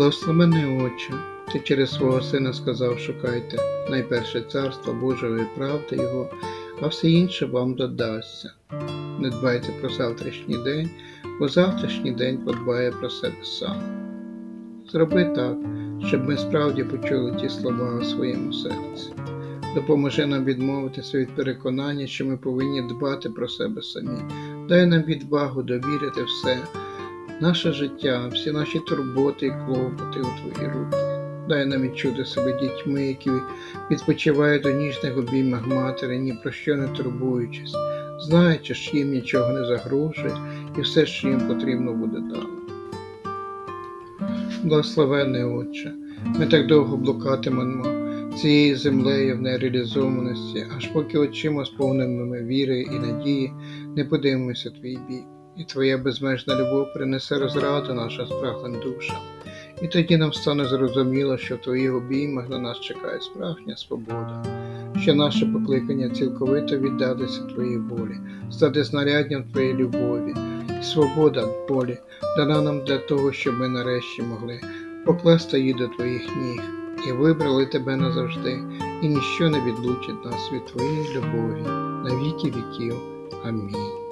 Благословений Отче, Ти через свого Сина сказав, шукайте найперше царство Божого і правди Його, а все інше вам додасться. Не дбайте про завтрашній день, бо завтрашній день подбає про себе сам. Зроби так, щоб ми справді почули ті слова у своєму серці. Допоможи нам відмовитися від переконання, що ми повинні дбати про себе самі. Дай нам відвагу довірити все, наше життя, всі наші турботи і клопоти у Твої руки. Дай нам відчути себе дітьми, які відпочивають у ніжних обіймах матері, ні про що не турбуючись, знаючи, що їм нічого не загрожує і все, що їм потрібно буде дано. Благословенний Отче, ми так довго блукатимемо цією землею в нереалізованості, аж поки очима сповненими віри і надії не подивимося твій бік, і твоя безмежна любов принесе розраду нашим спраглим душам. І тоді нам стане зрозуміло, що в твоїх обіймах на нас чекає справжня свобода, що наше покликання цілковито віддатися твоїй волі, стати знаряддям твоєї любові, і свобода волі дана нам для того, щоб ми нарешті могли покласти її до твоїх ніг і вибрали тебе назавжди, і ніщо не відлучить нас від твоєї любові на віки віків. Амінь.